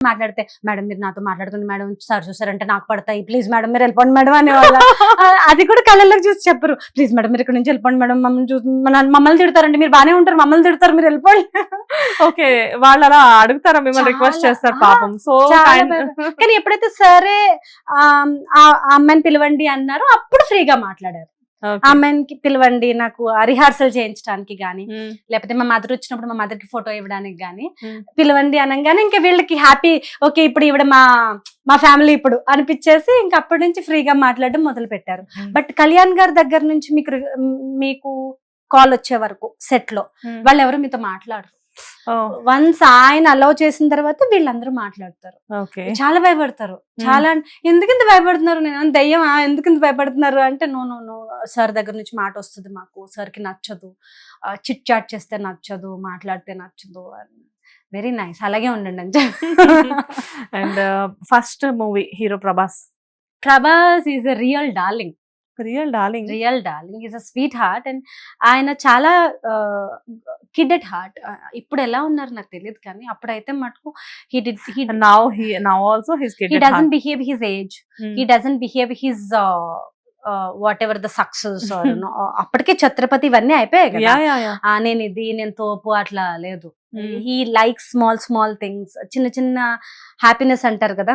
మాట్లాడితే మేడం మీరు నాతో మాట్లాడుకుని మేడం సార్ చూసారంటే నాకు పడతాయి. ప్లీజ్ మేడం మీరు వెళ్ళిపోండి మేడం అనేవాళ్ళ. ఆ, అది కూడా కళ్ళలోకి చూసి చెప్పరు. ప్లీజ్ మేడం మీరు ఇక్కడ నుంచి వెళ్ళిపోండి మేడం మమ్మల్ని చూసి మమ్మల్ని తిడతారండి మీరు బానే ఉంటారు మమ్మల్ని తిడతారు మీరు వెళ్ళిపోండి. ఓకే వాళ్ళు అలా అడుగుతారా? మిమ్మల్ని రిక్వెస్ట్ చేస్తారు పాపం. సో కానీ ఎప్పుడైతే సరే ఆ అమ్మాయిని పిలవండి అన్నారో అప్పుడు ఫ్రీగా మాట్లాడారు. ఆ అమ్మాయికి పిలవండి నాకు రిహార్సల్ చేయించడానికి గానీ లేకపోతే మా మదర్ వచ్చినప్పుడు మా మదర్కి ఫోటో ఇవ్వడానికి గానీ. పిలవండి అనగానే ఇంకా వీళ్ళకి హ్యాపీ ఓకే ఇప్పుడు ఇవిడ మా మా ఫ్యామిలీ ఇప్పుడు అనిపించేసి ఇంకా అప్పటి నుంచి ఫ్రీగా మాట్లాడడం మొదలు పెట్టారు బట్ కళ్యాణ్ గారి దగ్గర నుంచి మీకు మీకు కాల్ వచ్చే వరకు సెట్లో వాళ్ళు ఎవరు మీతో మాట్లాడరు? వన్స్ ఆయన అలౌ చేసిన తర్వాత వీళ్ళందరూ మాట్లాడతారు. ఓకే. చాలా భయపడతారు. చాలా ఎందుకు ఇంత భయపడుతున్నారు? నేను దయ్యమా? ఎందుకు ఇంత భయపడుతున్నారు? అంటే నో నో నో. సార్ దగ్గర నుంచి మాట వస్తుంది మాకు. సార్కి నచ్చదు. చిట్ చాట్ చేస్తే నచ్చదు. మాట్లాడితే నచ్చదు. Very nice. అలాగే ఉండండి అని and first movie hero Prabhas. Prabhas is a real darling. Real darling real darling is a sweetheart and ఆయన చాలా కిడెడ్ హార్ట్ ఇప్పుడు ఎలా ఉన్నారు నాకు తెలియదు కానీ అప్పుడైతే మటుకు he did he now he now also his he doesn't behave his age. He doesn't behave his uh, whatever the success or no, uh, అప్పటికే ఛత్రపతి ఇవన్నీ అయిపోయాయి కదా. నేను ఇది నేను తోపు అట్లా లేదు. He like small small things చిన్న చిన్న హ్యాపీనెస్ అంటారు కదా.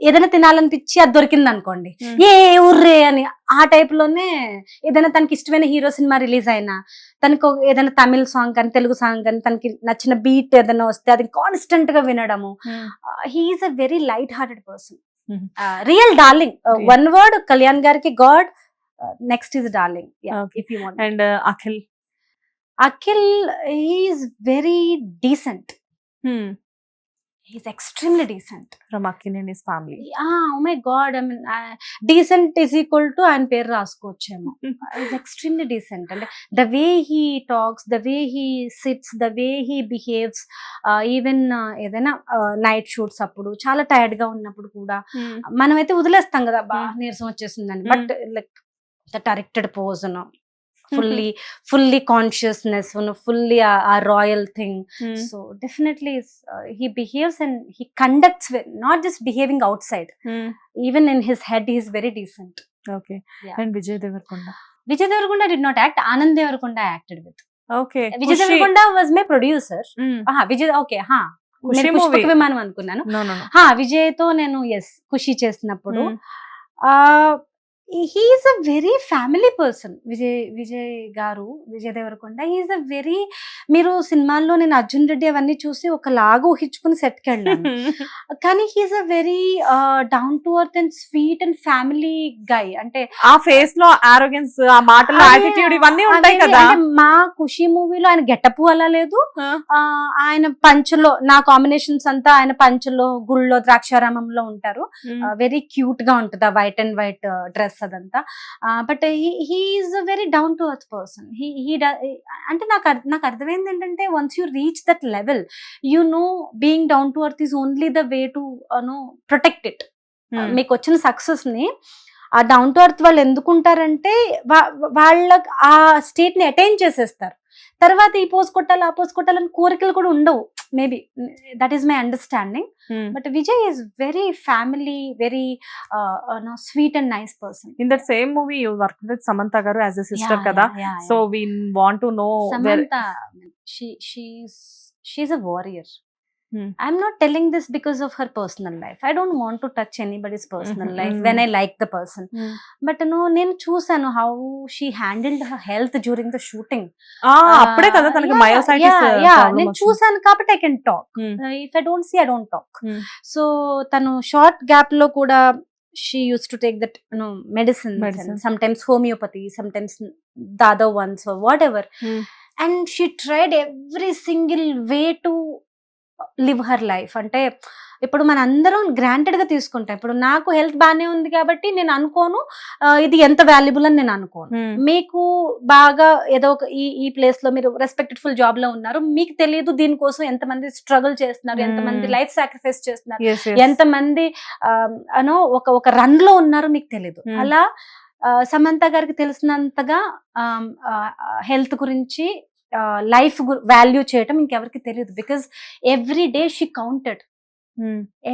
ఏదైనా తినాలనిపించి అది దొరికింది అనుకోండి ఏ ఉర్రే అని ఆ టైప్లోనే ఏదైనా తనకి ఇష్టమైన హీరో సినిమా రిలీజ్ అయినా తనకు ఏదైనా తమిళ్ సాంగ్ కానీ తెలుగు సాంగ్ కానీ తనకి నచ్చిన బీట్ ఏదైనా వస్తే అది కాన్స్టెంట్గా వినడము. He's a very light hearted person. Real darling Real. One word Kalyan గారికి god next is darling Okay. If you want and Akhil Akhil is very decent he's extremely decent Akhil and his family my god I mean decent is equal to ఆయన పేరు రాసుకోవచ్చేమో. Is extremely decent అంటే the way he talks the way he sits the way he behaves even ఏదైనా night shoots అప్పుడు చాలా టైర్డ్గా ఉన్నప్పుడు కూడా మనమైతే వదిలేస్తాం కదా బా Hmm. నీరసం వచ్చేసిందని. But like the directed pose fully fully consciousness fully a royal thing. So definitely he behaves and he conducts not just behaving outside. Even in his head is very decent okay. Yeah. And Vijay Devarakonda? Vijay Devarakonda did not act Anand Devarakonda acted with okay. Vijay Devarakonda was my producer Vijay okay హా. విమానం అనుకున్నాను. విజయ్తో నేను yes Kushi చేసినప్పుడు he's a very family person Vijay Vijay garu Vijay Devarakonda he's a very మీరు సినిమాల్లో నేను అర్జున్ రెడ్డి అవన్నీ చూసి ఒక లాగా ఊహించుకుని సెట్కి వెళ్ళాను కానీ he's a very down to earth and sweet and family guy అంటే ఆ ఫేస్లో ఆరోగెన్స్ ఆ మాటలో యాటిట్యూడ్ ఇవన్నీ ఉంటాయి కదా. మా ఖుషి మూవీలో ఆయన గెటప్ అలా లేదు. ఆయన పంచులో నా కాంబినేషన్స్ అంతా ఆయన పంచులో గుళ్ళో ద్రాక్షారామంలో ఉంటారు. వెరీ క్యూట్గా ఉంటుంది ఆ వైట్ అండ్ వైట్ డ్రెస్ అదంతా but he's very down to earth person. He he అంటే నాకు నాకు అర్థమైంది ఏంటంటే once you reach that level you know being down to earth is only the way to no protect it. మీకు వచ్చిన సక్సెస్ని ఆ డౌన్ టు అర్త్ వాళ్ళు ఎందుకుంటారంటే వాళ్ళ ఆ స్టేట్ని అటైన్ చేసేస్తారు. తర్వాత ఈ పోజ్ కొట్టాలి ఆ పోజ్ కొట్టాలని కోరికలు కూడా ఉండవు. Maybe that is my understanding but Vijay is very family very sweet and nice person in that same movie you work with Samantha garu as a sister కదా? So we want to know Samantha, she she's she's a warrior. Hmm. I'm not telling this because of her personal life. I don't want to touch anybody's personal Mhm, life mhm. when I like the person. But no, నేను చూసాను how she handled her health during the shooting. అప్పుడే కదా తనకి. నేను చూసాను కాబట్టి I can talk if I don't see I don't talk Hmm. So తను short గ్యాప్లో కూడా she use to take that no medicine Medicine. Sometimes homeopathy sometimes the other ones whatever and she tried every single way to live her life. అంటే ఇప్పుడు మన అందరం గ్రాంటెడ్గా తీసుకుంటాం. ఇప్పుడు నాకు హెల్త్ బాగానే ఉంది కాబట్టి నేను అనుకోను ఇది ఎంత వాల్యుబుల్ అని నేను అనుకోను. మీకు బాగా ఏదో ఒక ఈ ఈ ప్లేస్లో మీరు రెస్పెక్టెడ్ ఫుల్ జాబ్లో ఉన్నారు. మీకు తెలియదు దీనికోసం ఎంతమంది స్ట్రగుల్ చేస్తున్నారు ఎంతమంది. లైఫ్ సాక్రిఫైస్ చేస్తున్నారు ఎంతమంది అనో ఒక ఒక రన్లో ఉన్నారో మీకు తెలియదు. అలా సమంత గారికి తెలిసినంతగా హెల్త్ గురించి లైఫ్ వాల్యూ చేయటం ఇంకెవరికి తెలియదు because every day she counted.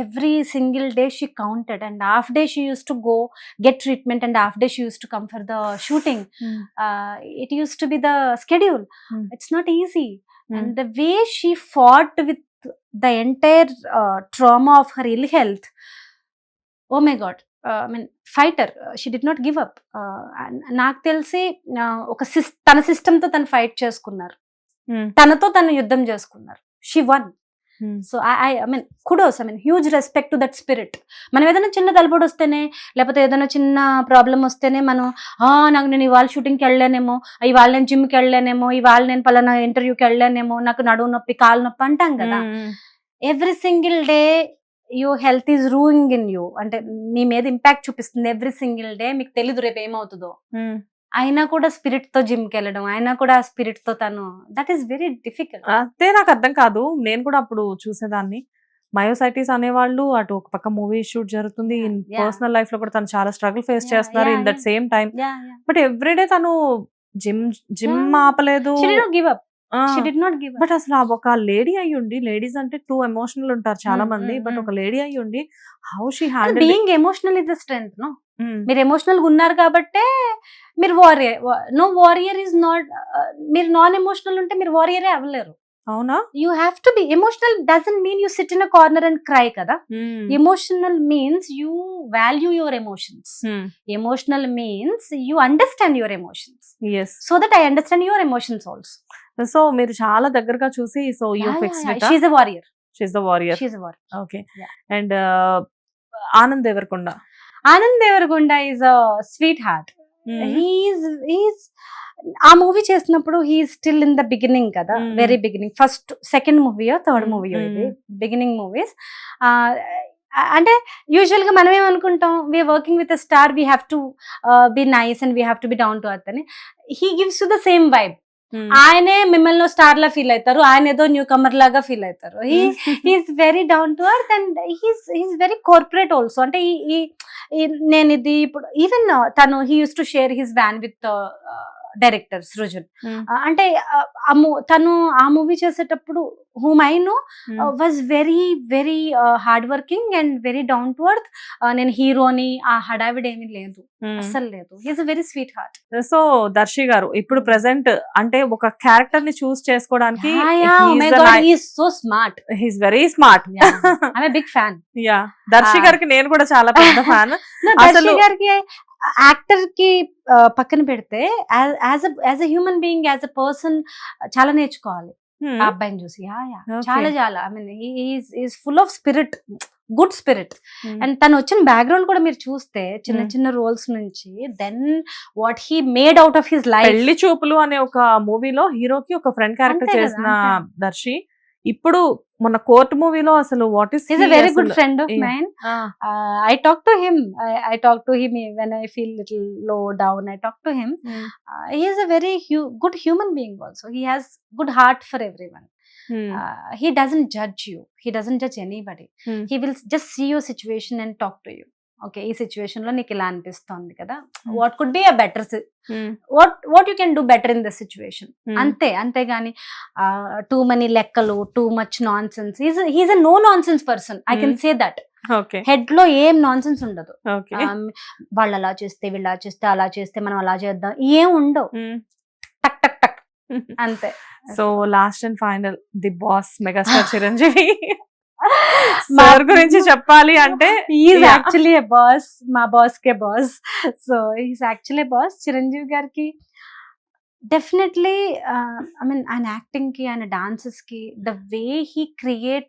Every single day she counted. And half day she use to go get treatment and half day she use to come for the shooting. It use to be the schedule. It's not easy. and the way she fought with the entire uh, trauma of her ill health oh my i mean fighter she did not give up నాకు తెలిసి ఒక sys తన సిస్టమ్తో తను fight చేసుకున్నారు. తనతో తను యుద్ధం చేసుకున్నారు. She won so I I mean kudos I mean huge respect to that spirit మనం ఏదైనా చిన్న తలపడి వస్తేనే లేకపోతే ఏదైనా చిన్న ప్రాబ్లం వస్తేనే మనం "ఆ, నాకు నేను ఇవాళ షూటింగ్కి వెళ్ళానేమో ఇవాళ నేను జిమ్కి వెళ్ళానేమో ఇవాళ నేను పలానా ఇంటర్వ్యూకి వెళ్ళానేమో నాకు నడువు నొప్పి కాలు నొప్పి అంటాం కదా. Every single day you health is ruining in you. అంటే మీ మీద ఇంపాక్ట్ చూపిస్తుంది ఎవ్రీ సింగిల్ డే. మీకు తెలీదు రేపు ఏమవుతుందో. అయినా కూడా స్పిరిట్తో జిమ్కి వెళ్ళడం అయినా కూడా స్పిరిట్తో తను. దట్ ఈస్ వెరీ డిఫికల్ట్ అదే నాకు అర్థం కాదు. నేను కూడా అప్పుడు చూసేదాన్ని. మయోసైటిస్ అనేవాళ్ళు అటు ఒక పక్క మూవీ షూట్ జరుగుతుంది. పర్సనల్ లైఫ్లో కూడా తను చాలా స్ట్రగుల్ ఫేస్ చేస్తున్నారు in that. Same time but everyday తను జిమ్ జిమ్ Yeah. ఆపలేదు. గివ్ అప్ బట్ అసలు ఒక లేడీ అయి ఉండి లేడీస్ అంటే టూ ఎమోషనల్ ఉంటారు చాలా Mm, మంది mm, బట్ mm. ఒక లేడీ అయి ఉండి how she handle being emotional is the strength no మీరు ఎమోషనల్గా ఉన్నారు కాబట్టే మీరు warrior no warrior is not మీరు నాన్ ఎమోషనల్ ఉంటే మీరు వారియరే అవ్వలేరు. అవునా? You have to be emotional doesn't mean you sit in a corner and cry కదా. Emotional means you value your emotions. Emotional means you understand your emotions yes. So that I understand your emotions also so మీరు చాలా దగ్గరగా చూసి so you fix she's a warrior she's the warrior she's a warrior okay. And Anand Devarakonda Anand Devarakonda is a sweetheart he's he's ఆ movie చేసినప్పుడు he still in the beginning కదా. Very beginning first second మూవీయో third మూవీయో. ఇది. Beginning movies అంటే యూజువల్గా మనం ఏమనుకుంటాం? We are working with star we have to be nice and we have to be down to earth అని. He gives to the same vibe ఆయనే మిమ్మల్ని స్టార్ లా ఫీల్ అవుతారు. ఆయన ఏదో న్యూ కమర్ లాగా ఫీల్ అవుతారు. He he's very down to earth and he's he's very corporate also అంటే ఈ నేను ఇది ఇప్పుడు ఈవెన్ తను he use to share his van with director Srujan. అంటే ఆ mo- తను ఆ మూవీ చేసేటప్పుడు whom I know was very very hard working and very down to earth నేను హీరోని ఆ హడావిడి ఏమీ లేదు. అస్సలు లేదు. He's very sweet heart so Darshi garu ఇప్పుడు ప్రెసెంట్ అంటే ఒక క్యారెక్టర్ని చూస్ చేసుకోవడానికి so smart he's very smart I big fan ya Darshi Ah. గారికి నేను కూడా చాలా పెద్ద ఫ్యాన్ దర్శి అసలు- గారికి యాక్టర్కి పక్కన పెడితే as as a human being as a person చాలా నేర్చుకోవాలి. ఆ అబ్బాయిని చూసి. Yeah yeah. చాలా చాలా. I mean is full of spirit. Good spirit. And తను వచ్చిన బ్యాక్గ్రౌండ్ కూడా మీరు చూస్తే చిన్న. చిన్న రోల్స్ నుంచి then what he made out of his life Pelli Choopulu అనే ఒక మూవీలో హీరోకి ఒక ఫ్రెండ్ క్యారెక్టర్ చేసిన. దర్శి ఇప్పుడు మన కోర్ట్ మూవీలో అసలు what is is a very good friend of. Mine I talk to him I talk to him when I feel little low down I talk to him a very hu- good human being also he has good heart for everyone uh, he doesn't judge you he doesn't judge anybody Hmm. he will just see your situation and talk to you okay ఈ సిచ్యువేషన్లో నీకు ఇలా అనిపిస్తోంది కదా. What could be a better what what you can do better in the situation? అంతే అంతేగాని too money లెక్కలు too much nonsense he's a no nonsense person I can. Say that. Okay. హెడ్లో ఏం నాన్ సెన్స్ ఉండదు వాళ్ళు అలా చేస్తే వీళ్ళు అలా చేస్తే అలా చేస్తే మనం అలా చేద్దాం ఏం ఉండవు. టక్ టక్ టక్. అంతే. So last and final the boss megastar Chiranjeevi. Sir గురించి చెప్పాలి అంటే ఈజ్. యాక్చువల్లీ ఏ బాస్ మా boss K boss so is actually boss Chiranjeevi గారికి డెఫినెట్లీ ఐ మీన్ ఆయన యాక్టింగ్కి ఆయన డాన్సెస్కి ద వే హీ క్రియేట్